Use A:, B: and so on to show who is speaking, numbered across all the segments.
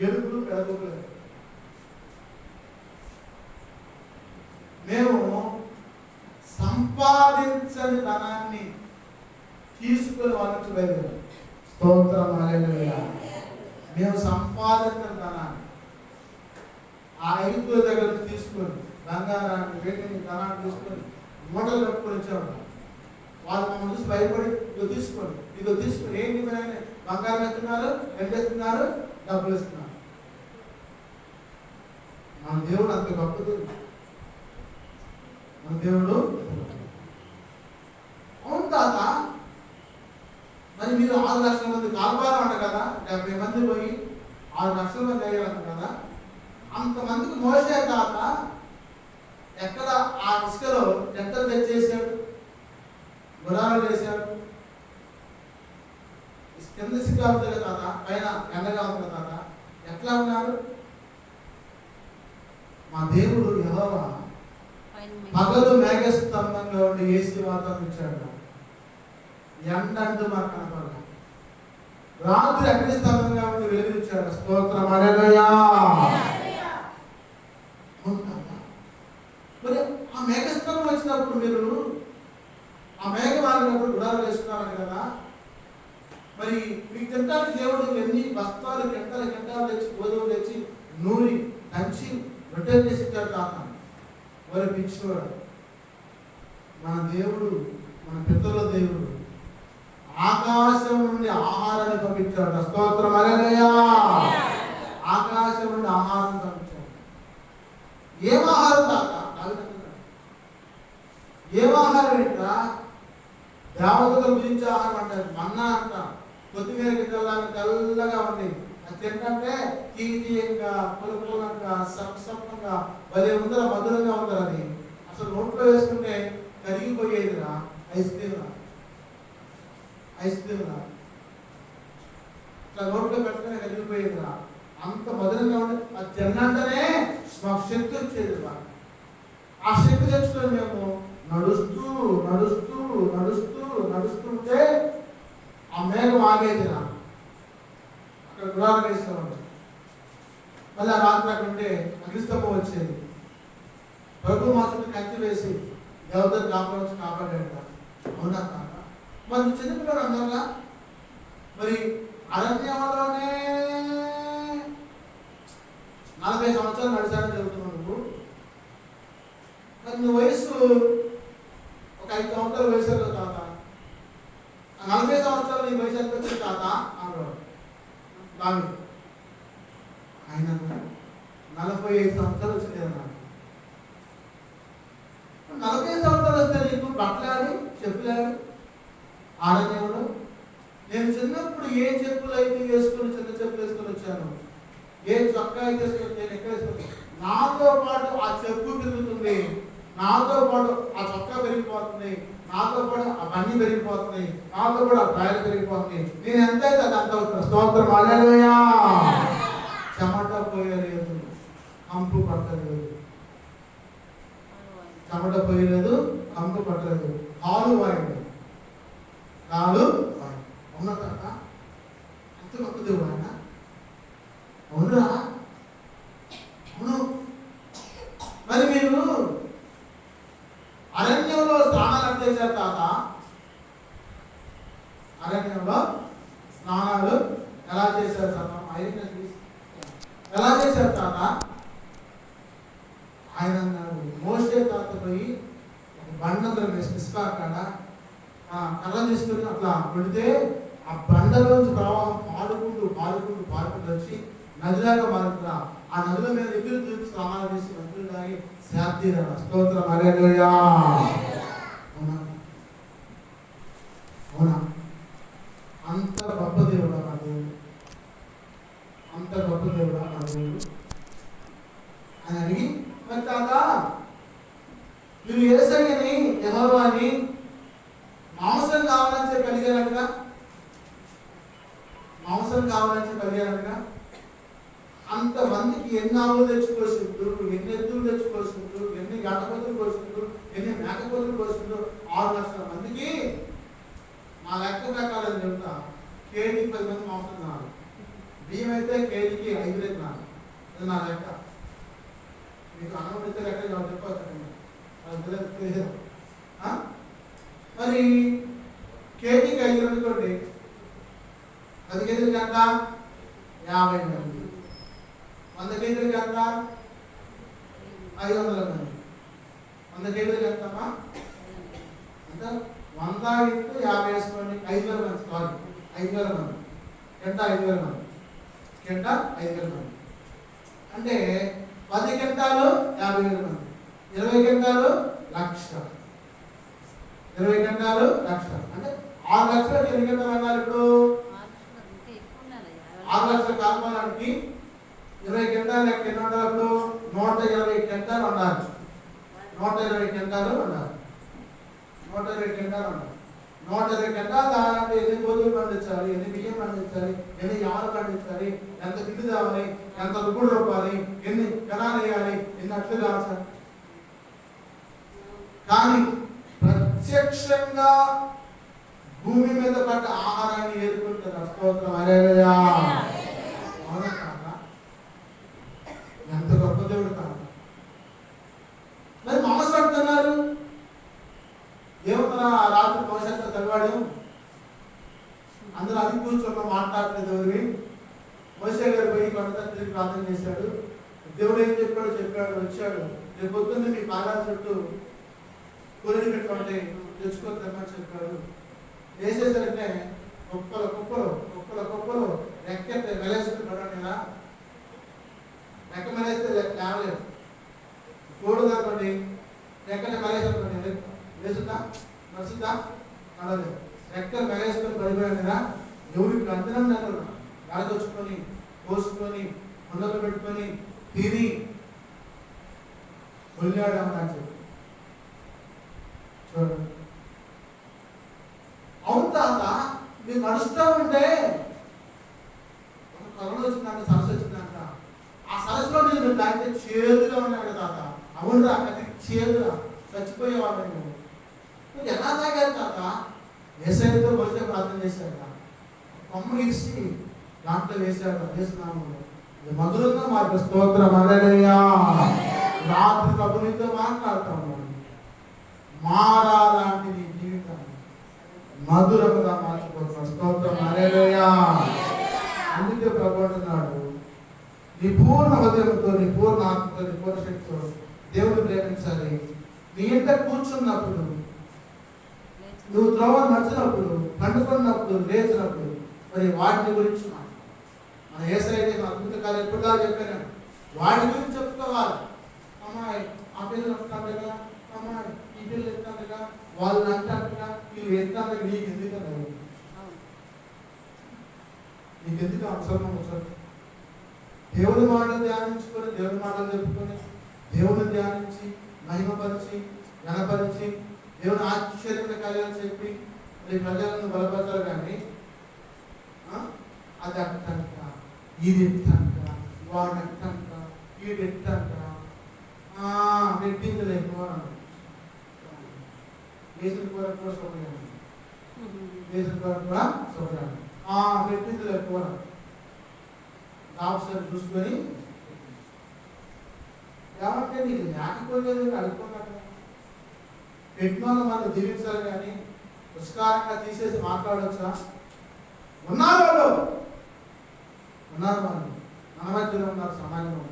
A: ఎరుపులు పెడగొప్పులు మేము సంపాదించని ధనాన్ని తీసుకుని వాళ్ళ నుంచి బయలుదేరాం. స్తోత్రం హల్లెలూయా. మేము సంపాదించిన ధనాన్ని ఆ ఐదు దగ్గర తీసుకొని బంగారాన్ని వెండిని ధనాన్ని తీసుకొని మూటలు కట్టుకొని వచ్చాము వాళ్ళు మమ్మల్ని చూసి భయపడి ఇదో తీసుకోండి ఇదో తీసుకొని ఏంటి మీరు బంగారం ఎత్తున్నారు ఎంత ఎత్తున్నారు? డబ్బులు ఇస్తున్నారు మన దేవుడు అంత గొప్పది. మన దేవుడు అవును తాత. మరి మీరు ఆరు లక్షల మంది కాల్పారం అంట కదా డెబ్బై మంది పోయి ఆరు లక్షల మంది అయ్యారంట కదా. అంతమందికి మోసే తాత ఎక్కడ ఆ ఇసుకలో ఎక్కడ తెచ్చేసాడు గుడాలు వేసాడు కింద సిగ్గా ఉంటుంది కదా తాత పైన ఎండగా ఉంటుంది తాత ఎట్లా ఉన్నారు? మా దేవుడు యెహోవా పగలు మేఘస్తంభంగా ఉండి ఏసీ వాతావరణం ఇచ్చాడు ఎండ అంటూ మాకు కనపడదు. రాత్రి అగ్ని స్తంభంగా ఉండి వెలుగునిచ్చాడు స్తోత్రం. తాత. మరి ఆ మేఘస్తంభం వచ్చినప్పుడు మీరు ఆ మేఘం ఆగినప్పుడు గుడాలు వేసుకున్నారు కదా? మరి మీకు తింటానికి దేవుడు ఎన్ని బస్తాలు గంటలు గంటలు తెచ్చి గోధుమ తెచ్చి నూరి దంచి రొట్టెలు చేసి ఇచ్చాడు తాత వారి భిక్షువాడు మన దేవుడు మన పితరుల దేవుడు. ఆకాశం నుండి ఆహారాన్ని పంపించాడు. స్తోత్రం. హల్లెలూయా. ఆకాశం నుండి ఆహారం పంపించాడు. ఏం ఆహారం తాత ఏం ఆహారం ఏంట్రా? దేవతలు గురించి ఆహారం అంటారు. మన్నా అంటారు. కొత్తిమీర గింజలాగా తెల్లగా ఉంది అది తింటే తీయంగా పులుపులంగా సప్సప్నంగా భలే ఉందరా మధురంగా ఉందరా అది. అసలు నోట్లో వేసుకుంటే కరిగిపోయేదిరా ఐస్ క్రీమ్ రా. ఐస్ క్రీమ్ రా. ఇట్లా నోట్లో పెట్టుకునే కరిగిపోయేదిరా. అంత మధురంగా ఉండే అది తిన్నంటేనే మాకు శక్తి వచ్చేది ఆ శక్తి తెచ్చుకొని మేము నడుస్తూ నడుస్తూ నడుస్తూ నడుస్తుంటే ఆ మేఘం ఆగేది రా అక్కడ గుడాలు వేసేవాడు మళ్ళీ ఆ రాత్రి అక్కడ ఉంటే అగ్నిస్తంభం వచ్చేది. ప్రభు మాత్రం కత్తి వేసి దేవతను కాపాడు కాపాడాడు అవునా కాక మరి చిన్నపిల్లలు అన్నారా మరి అరణ్యంలోనే నలభై సంవత్సరాలు నడిచాడని చెబుతున్నావు నువ్వు. మరి నీ వయసు ఒక ఐదు సంవత్సరాలు వయసులో కదా తాత నలభై సంవత్సరాలు నీ వైశాఖ వచ్చింది తాత అన్నాడు. దావి ఆయన నలభై ఐదు సంవత్సరాలు వచ్చింది అన్నాడు నలభై సంవత్సరాలు వస్తే నీకు బట్టలాడి చెప్పులాడు ఆడనేవాడు నేను చిన్నప్పుడు ఏ చెప్పులు అయితే వేసుకుని చిన్న చెప్పులు వేసుకొని వచ్చాను ఏ చొక్కా అయితే నేను ఎక్కడ వేసుకొని నాతో పాటు ఆ చెప్పు పెరుగుతుంది నాతో పాటు ఆ చొక్కా పెరిగిపోతుంది నాతో కూడా అవన్నీ బండి పెరిగిపోతుంది నాతో కూడా ప్రాయాలు డ్రాయర్ పెరిగిపోతుంది నేను ఎంత అయితే అది అంత అవుతున్నా స్తోత్రం హల్లెలూయా! చెమట పోయలేదు కంపు పట్టలేదు. చెమట పోయలేదు కంపు పట్టలేదు. కాలు వాయింది కాలు వాయింది అవునా తాత ఎంత గొప్ప దేవుడు ఆయన? అవునురా. అవును. మరి మీరు అరణ్యంలో చేశారు తాత? అరణ్యంలో స్నానాలు ఎలా చేశారు తాత? ఆయన ఎలా చేశారు తాత? ఆయన అన్నాడు మోసే తాత పోయి ఒక బండలో వేసి ఇస్కాకాడ కర్ర తీసుకుని అట్లా పెడితే ఆ బండలోంచి ప్రవాహం పాడుకుంటూ పాడుకుంటూ పాడుకుంటూ వచ్చి నదిలాగా మారుతున్నా. ఆ నదుల మీద ఎదురు చూసి సమాధి చేసి నదులు తాగి శాంతి స్తోత్రం. హల్లెలూయా అవునా అవునా అంత గొప్ప దేవుడా నా దేవుడు అంత గొప్ప దేవుడా నా దేవుడు అని అడిగి మరి తాత మీరు ఏసయ్యని యెహోవాని మాంసం కావాలని చెప్పి అడిగారంటగా మాంసం కావాలని చెప్పి అడిగారంటగా అంతమందికి ఎన్ని ఆవులు తెచ్చుకోసిండ్రు ఎన్ని ఎద్దులు తెచ్చుకోసిండ్రు ఎన్ని గడపతులు కోసిండ్రు ఎన్ని మేకపోతులు కోసిండ్రు ఆరు లక్షల మందికి మా లెక్క ప్రకారం చెప్తా కేజీ పది మంది మాట్లాడుతున్నారు మేమైతే కేజీకి ఐదు విత్తనాలు ఇది నా లెక్క. మీకు అన్నం లెక్క నేను మరి కేజీకి ఐదు అనుకోండి పది కేజీలకి ఎంత? యాభై మంది. వంద కేజీలకి ఎంత? ఐదు వందల మంది. వంద కేజీలకి ఎంతమ్మా అంటే వంద ఇంటూ యాభై వేసుకోండి. ఐదు వేల మంది సారీ ఐదు వేల మంది. గంట ఐదు వేల మంది. గంట ఐదు వేల మంది. అంటే పది గంటలు యాభై వేల మంది. ఇరవై గంటలు లక్ష. ఇరవై గంటలు లక్ష. అంటే ఆరు లక్షలకు ఎన్ని గంటలు అన్నారు ఇప్పుడు? ఆరు లక్షల కాల్పాలకి ఇరవై గంటలు లెక్క ఎన్ని ఉండాలి ఇప్పుడు? నూట ఇరవై గంటలు ఉండాలి నూట ఇరవై కింటాలు ఉన్నారు నూట ఇరవై కింటాలు ఉన్నారు నూట ఇరవై కింటాలు దానంటే ఎన్ని గోధుమలు పండించాలి? ఎన్ని బియ్యం పండించాలి? ఎన్ని యాలు పండించాలి? ఎంత గిడ్డు తేవాలి? ఎంత రుబ్బుడు రూపాలి ఎన్ని కణాలు వేయాలి? ఎన్ని అట్లు కావాలి కానీ ప్రత్యక్షంగా భూమి మీద పడ్డ ఆహారాన్ని ఏరుకుంటారు స్తోత్రం అరేయా ఎంత గొప్ప దేవుడు కాదు మరి మాంసం అంటున్నారు ఏమన్నా ఆ రాత్రి భవిష్యత్తు చదివాడు అందరూ అది కూర్చొని మాట్లాడలేదు ఎవరి మోసే గారు పోయి కొంత తిరిగి ప్రార్థన చేశాడు దేవుడు ఏం చెప్పాడో చెప్పాడు వచ్చాడు రేపు పొద్దున్న మీ పాదాల చుట్టూ కొరిడి పెట్టుకుంటే తెచ్చుకొని తెమ్మని చెప్పాడు. వేసేసరికి కుప్పల కుప్పలు కుప్పల కుప్పలు రెక్కెత్తే వెలేసుకుంటాడు పడండి రెక్క మెలేస్తే లేవలేదు. కోడు కనుకోండి రెక్కని మెలేసుకుంటుంది వేసుద్దా నడుచుద్దా నడలేదు రెక్కలు మెలేసుకొని పడిపోయాడు కదా ఎవరికి అందరం నగరు గాలికొచ్చుకొని కోసుకొని ఉండలు పెట్టుకొని తిని కొల్లాడమని చెప్పి. చూడండి. అవును తాత మీరు నడుస్తూ ఉంటే ఒక కరోనా వచ్చిందంట సరస్సు వచ్చిందంట. ఆ సరస్సులో నేను తాగితే చేదుగా ఉన్నాడు తాత. అవును రా అది చేదురా చచ్చిపోయేవాడు నువ్వు నువ్వు ఎలా తాగారు తాత? వేసవితో వచ్చే ప్రార్థన చేశాడు కొమ్మ ఇచ్చి దాంట్లో వేశాడు అదే ఇది మధురంగా మార్పు స్తోత్రం. అలెలుయా రాత్రి కబునితో మాట్లాడతాము మారాలాంటి నీ జీవితం. మధురముగా మార్చుకోవచ్చు స్తోత్రం. అరేలోయా అందుకే ప్రభు అంటున్నాడు నీ పూర్ణ హృదయంతో నీ పూర్ణ ఆత్మతో నీ పూర్ణ శక్తితో దేవుని ప్రేమించాలి. నీ ఇంట కూర్చున్నప్పుడు నువ్వు త్రోవ నచ్చినప్పుడు పండుకున్నప్పుడు లేచినప్పుడు మరి వాటిని గురించి మాట్లాడు. మన ఏసైతే అద్భుత కార్యం ఎప్పుడుగా చెప్పాను వాటి గురించి చెప్పుకోవాలి. అమ్మాయి ఆ పిల్లలు వస్తాడుగా అమ్మాయి ఈ పిల్లలు ఎత్తాడుగా వాళ్ళు అంటాడుగా వీళ్ళు ఎత్తారు నీకు ఎందుకు అన్నారు నీకు ఎందుకు అవసరం అవసరం దేవుని మాటలు ధ్యానించుకొని దేవుని మాటలు చెప్పుకొని దేవుని ధ్యానించి మహిమపరిచి ఘనపరిచి దేవుని ఆశ్చర్యమైన కార్యాలు చెప్పి మరి ప్రజలను బలపరచాలి కానీ అది అట్టంట ఇది ఎట్టంట వాడు అట్టంట వీడు ఎట్టంట ఆ, పెట్టింది లేదు వేసిన కూర కూడా చూడలేదు వేసిన కూర కూడా చూడలేదు ఆ, పెట్టింది లేదు కూర ఒకసారి చూసుకొని ఏమంటే నీకు లేకపోలేదు అడుగుకున్నట్టు పెట్టిన వాళ్ళు మనం దీవించాలి కానీ పుష్కారంగా తీసేసి మాట్లాడవచ్చా ఉన్నారు వాళ్ళు. ఉన్నారు వాళ్ళు. మన మధ్యలో ఉన్నారు సమాజంలో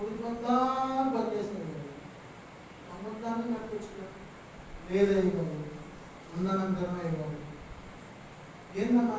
A: కొడుకుందా పనిచేస్తుంది అమ్మద్దాన్ని నడిపించుకోవాలి లేదయ్య బాబు ఉన్ననంతరమే బాబు ఏందమ్మా?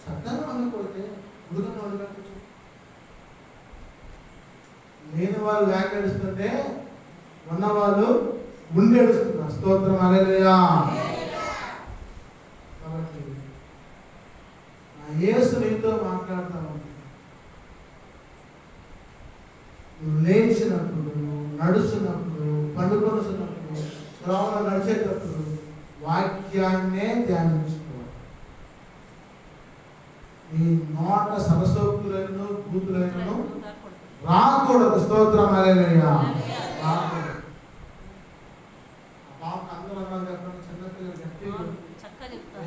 A: శ్రద్ధగా అనుకోతే గురువుని వదిలిపెట్టచ్చు లేని వాళ్ళు వ్యాఖ్యానిస్తుంటే ఉన్నవాళ్ళు ఉండేడుస్తున్నారు స్తోత్రం అలేలుయా కాబట్టి నా యేసు నీతో మాట్లాడతాను నువ్వు లేచినప్పుడు నడుస్తున్నప్పుడు పండుకొనుతున్నప్పుడు త్రోవలో నడిచేటప్పుడు వాక్యాన్నే ధ్యానించుకోవాలి. నీ నోట సరసోక్తులను బూతులను రాకూడదు. స్తోత్రం అలేలుయా రాకూడదు. అందరూ అన్నారు చెప్పండి చిన్నపిల్లలు
B: చక్కగా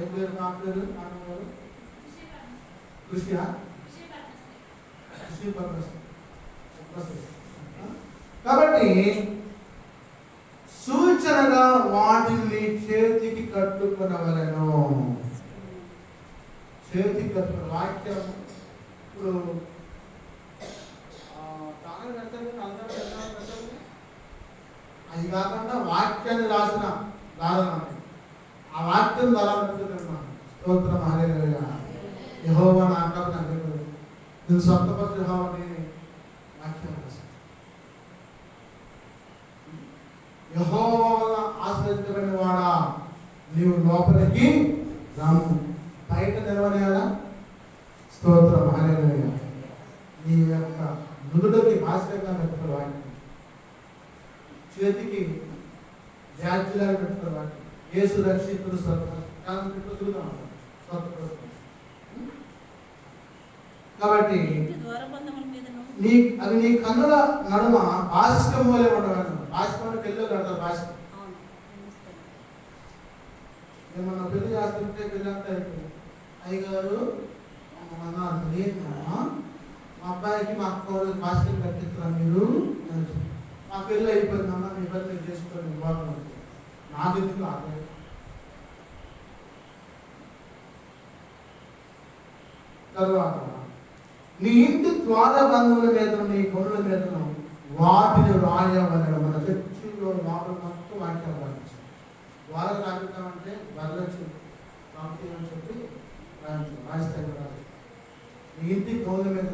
A: ఏం పేరు నా పేరు? కృషియా కృషి పర్పస్ కాబట్టి సూచనగా వాటిని చేతికి కట్టుకునవలను. చేతికి కట్టుకున్న వాక్యం. ఇప్పుడు అది కాకుండా వాక్యాన్ని రాసిన దారాలు ఆ వాక్యం దారాలు పెట్టుకుంటున్నాను స్తోత్రం హల్లెలూయా. యెహోవా నా అంటారు నాకు తెలియదు. నేను సొంతపరచు యెహోవా నేను వాక్యం రాశాను యెహోవా వల్ల ఆశ్రయించబడిన వాడా నీవు లోపలికి రాము. బయట నిలవనేలా స్తోత్రం హల్లెలూయా నీ యొక్క నుదుటికి భాస్కరంగా పెట్టుకున్న వాక్యం చేతికి వ్యాధ్యులాగా పెట్టుకున్న వాక్యం యేసు రక్షితుడు స్వర్గ తిరుగుతాం స్వర్గపరుస్తాం కాబట్టి నీ అవి నీ కన్నుల నడుమ భాస్కం వలె ఉండవాలి భాస్కం పెళ్ళి కడతారు భాస్కం. ఏమన్నా పెళ్ళి చేస్తుంటే పెళ్ళి అంతా అయిపోయింది అయ్యగారు అన్నారు లేదమ్మా మా అబ్బాయికి మా అక్క వాళ్ళకి భాస్కర్ కట్టిస్తారా మీరు? మా పెళ్ళి అయిపోయింది మీ భర్త మీరు చేసుకోండి బాగుంది. నాకు ఎందుకు ఆగలేదు తర్వాత నీ ఇంటి ద్వారబంధువుల మీద నీ కొనుల మీద వాటిని రాయవలన మన చర్చిలో లోపల మొత్తం వాక్యం రాయించాం ద్వారం అంటే వరలక్ష్మి ప్రాంతీయం అని చెప్పి రాజకీయం రాయిస్తాయి రాజకీయం నీ ఇంటి కొనుల మీద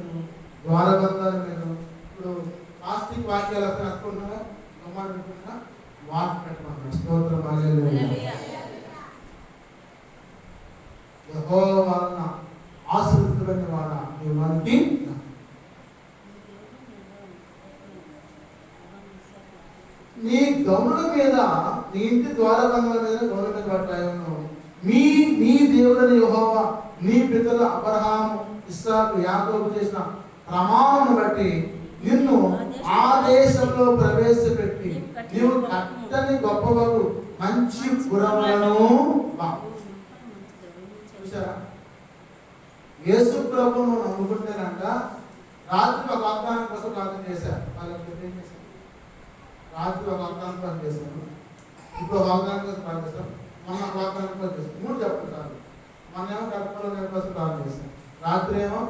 A: ద్వారబంధాల మీద ఇప్పుడు ప్లాస్టిక్ వాక్యాలు అక్కడ అనుకుంటున్నా గమ్మాలు పెట్టుకున్నా వాటి పెట్టమన్నా స్తోత్రం హల్లెలూయా.
B: హల్లెలూయా.
A: యెహోవా వలన ఆశీర్వదించబడిన వాడ నీ వారికి నీ గౌనుల మీద నీ ఇంటి ద్వారబంధుల మీద గౌనుల మీద పట్టాయను మీ నీ దేవుడని యెహోవా నీ పితల అబ్రహాము ఇస్సాకు యాకోబు చేసిన ప్రమాణం బట్టి నిన్ను ఆ దేశంలో ప్రవేశపెట్టి నీవు కట్టని గొప్పవకు మంచి పురములను చూసారా యేసు ప్రభువును నమ్ముకుంటేనంట రాత్రి ఒక వాగ్దానం కోసం ప్రార్థన చేశారు. వాళ్ళకి చేశారు రాత్రి ఒక వాగ్దానం కోసం చేశాను. ఇంకో వాగ్దానం కోసం ప్రార్థన చేశాం మొన్న ఒక వాగ్దానం కోసం చేస్తాం మూడు చెప్పండి సార్ మొన్న ఏమో గర్భంలో నేను కోసం ప్రార్థన చేశాం రాత్రి ఏమో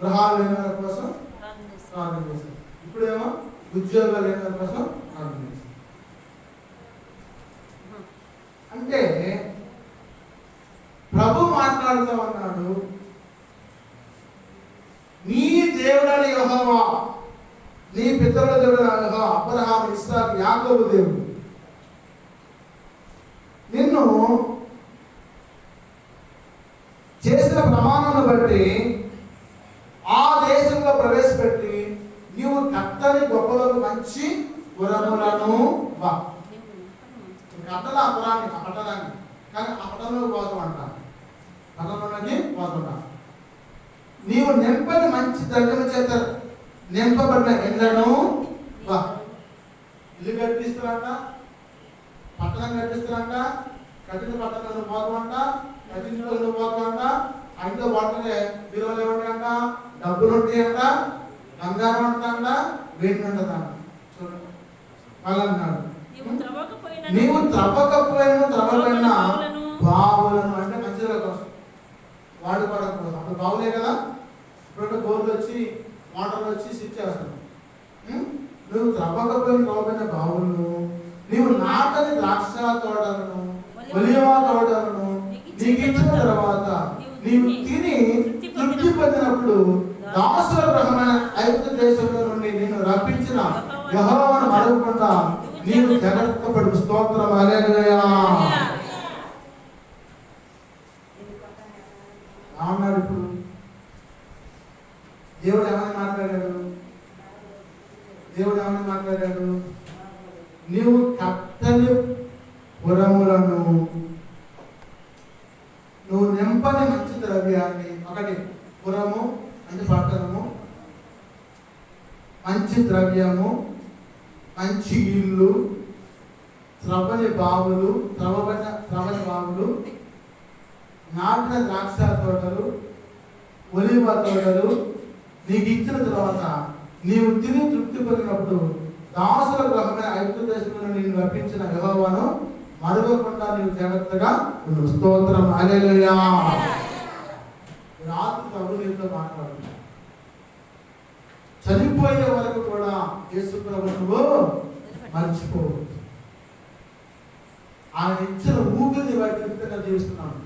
A: గృహాలు లేని వారి కోసం ప్రార్థన చేశాం ఇప్పుడేమో ఉద్యోగాలు లేని వారి కోసం ప్రార్థన చేశాం అంటే ప్రభు మాట్లాడుతూ ఉన్నాడు నీ దేవుడని యెహోవా నీ పితరుల దేవుడు యెహోవా అబ్రహాం ఇస్సాకు యాకోబు దేవుడు. నిన్ను చేసిన ప్రమాణాన్ని బట్టి ఆ దేశంలో ప్రవేశపెట్టి నీవు కట్టని గొప్పలకు మంచి గురములను వా. కట్టల అపరాన్ని ఆ పట్టణాన్ని కానీ ఆ పట్టణంలో పోతాం అంట పట్టణంలోకి నీవు నింపని మంచి నింపబడిన ఇళ్ళను వా. ఇల్లు కట్టిస్తారంట పట్టణం కట్టిస్తారంట కట్టిన పట్టణంలో పోతామంట కట్టిన రోజులు పోతామంట ఇంట్లో వాటనే విలువలు ఏమంటాయంట డబ్బులు ఉంటాయంట బంగారం ఉంటుందంట వేడి ఉంటుందంట. చూడండి. వాళ్ళు అన్నాడు
B: నీవు
A: త్రవ్వకపోయిన
B: బావులను
A: బావులను అంటే మంచిగా కోసం వాడుకోవడం కోసం అప్పుడు బావులే కదా. ఇప్పుడు బోర్లు వచ్చి మోటార్లు వచ్చి స్విచ్ నువ్వు త్రవ్వకపోయిన త్రవ్వబడిన బావులను నీవు నాటని ద్రాక్ష తోటలను ఒలివ తోటలను నీకు ఇచ్చిన తర్వాత నీవు తిని తృప్తి పొందినప్పుడు దాసుల గ్రహమైన ఐదు దేశంలో నుండి నేను రప్పించిన యెహోవాను మరవకుండా నీవు జాగ్రత్త పడు స్తోత్రం. హల్లెలూయా. ఏమన్నాడు ఇప్పుడు? దేవుడు ఏమైనా దేవుడు ఏమని మాట్లాడాడు? నీవు కత్తని పురములను నువ్వు నింపని మంచి ద్రవ్యాన్ని ఒకటి పురము అంటే పట్టణము మంచి ద్రవ్యము మంచి ఇల్లు త్రవని బావులు త్రవ్వబడిన త్రవని బావులు నాటిన ద్రాక్ష తోటలు ఒలివ తోటలు నీకు ఇచ్చిన తర్వాత నీవు తిని తృప్తి పొందినప్పుడు దాసుల గృహమైన ఐదు దేశంలో నేను రప్పించిన యెహోవాను మరవకుండా నీవు జాగ్రత్తగా ఉండు. స్తోత్రం. హల్లెలూయా. రాత్రి తగు నీతో మాట్లాడుతున్నాడు. చనిపోయే వరకు కూడా యేసు మర్చిపోవచ్చు నువ్వు ఆయన ఇచ్చిన ఊపిరిని బట్టి జీవిస్తున్నాను